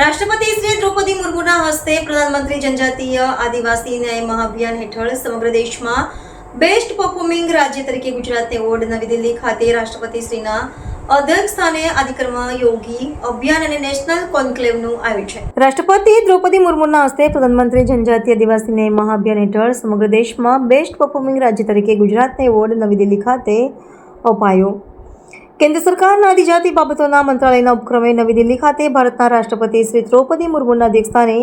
રાષ્ટ્રપતિ શ્રી દ્રૌપદી મુર્મુના હસ્તે પ્રધાનમંત્રી જનજાતીય આદિવાસી ન્યાય મહાભિયાન હેઠળ સમગ્ર દેશમાં બેસ્ટ પરફોર્મિંગ રાજ્ય તરીકે ગુજરાતને એવોર્ડ નવી દિલ્હી ખાતે રાષ્ટ્રપતિ શ્રીના અધ્યક્ષ સ્થાને આદિકર્મ યોગી અભિયાન અને નેશનલ કોન્ક્લેવનું આયોજન. રાષ્ટ્રપતિ દ્રૌપદી મુર્મુના હસ્તે પ્રધાનમંત્રી જનજાતીય આદિવાસી ન્યાય મહાભિયાન હેઠળ સમગ્ર દેશમાં બેસ્ટ પરફોર્મિંગ રાજ્ય તરીકે ગુજરાતને એવોર્ડ નવી દિલ્હી ખાતે અપાયો. કેન્દ્ર સરકારના આદિજાતિ બાબતોના મંત્રાલયના ઉપક્રમે નવી દિલ્હી ખાતે ભારતના રાષ્ટ્રપતિ શ્રી દ્રૌપદી મુર્મુના અધ્યક્ષસ્થાને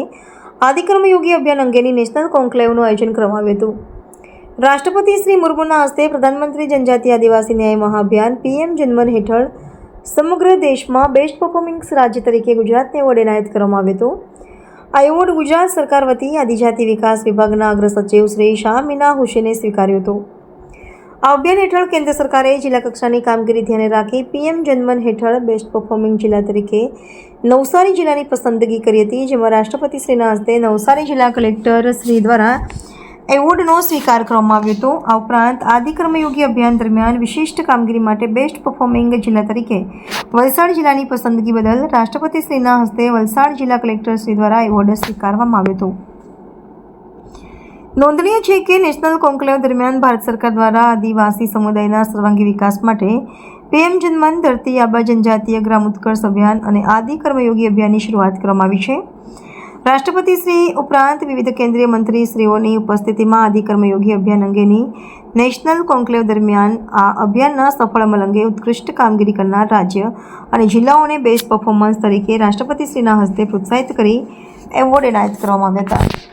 આદિક્રમ યોગી અભિયાન અંગેની નેશનલ કોન્ક્લેવનું આયોજન કરવામાં આવ્યું હતું. રાષ્ટ્રપતિ શ્રી મુર્મુના હસ્તે પ્રધાનમંત્રી જનજાતિ આદિવાસી ન્યાય મહાભિયાન પીએમ જન્મન હેઠળ સમગ્ર દેશમાં બેસ્ટ પરફોર્મિંગ રાજ્ય તરીકે ગુજરાતને એવોર્ડ એનાયત કરવામાં આવ્યો હતો. આ એવોર્ડ ગુજરાત સરકાર વતી આદિજાતિ વિકાસ વિભાગના અગ્ર સચિવ શ્રી શાહ મીના હુસેને સ્વીકાર્યો હતો. આ અભિયાન હેઠળ કેન્દ્ર સરકારે જિલ્લા કક્ષાની કામગીરી ધ્યાને રાખી પીએમ જનમન હેઠળ બેસ્ટ પરફોર્મિંગ જિલ્લા તરીકે નવસારી જિલ્લાની પસંદગી કરી હતી, જેમાં રાષ્ટ્રપતિ શ્રીના હસ્તે નવસારી જિલ્લા કલેક્ટર શ્રી દ્વારા એવોર્ડનો સ્વીકાર કરવામાં આવ્યો હતો. આ ઉપરાંત આદિક્રમયોગી અભિયાન દરમિયાન વિશિષ્ટ કામગીરી માટે બેસ્ટ પરફોર્મિંગ જિલ્લા તરીકે વલસાડ જિલ્લાની પસંદગી બદલ રાષ્ટ્રપતિ શ્રીના હસ્તે વલસાડ જિલ્લા કલેક્ટર શ્રી દ્વારા એવોર્ડ સ્વીકારવામાં આવ્યો હતો. નોંધનીય છે કે નેશનલ કોન્ક્લેવ દરમિયાન ભારત સરકાર દ્વારા આદિવાસી સમુદાયના સર્વાંગી વિકાસ માટે પીએમ જનમન, ધરતી આબા, જનજાતીય ગ્રામ ઉત્કર્ષ અભિયાન અને આદિ કર્મયોગી અભિયાનની શરૂઆત કરવામાં આવી છે. રાષ્ટ્રપતિ શ્રી ઉપરાંત વિવિધ કેન્દ્રીય મંત્રી શ્રીઓની ઉપસ્થિતિમાં આદિ કર્મયોગી અભિયાન અંગેની નેશનલ કોન્ક્લેવ દરમિયાન આ અભિયાનના સફળ અમલ અંગે ઉત્કૃષ્ટ કામગીરી કરનાર રાજ્ય અને જિલ્લાઓને બેસ્ટ પરફોર્મન્સ તરીકે રાષ્ટ્રપતિ શ્રીના હસ્તે પ્રોત્સાહિત કરી એવોર્ડ એનાયત કરવામાં આવ્યા હતા.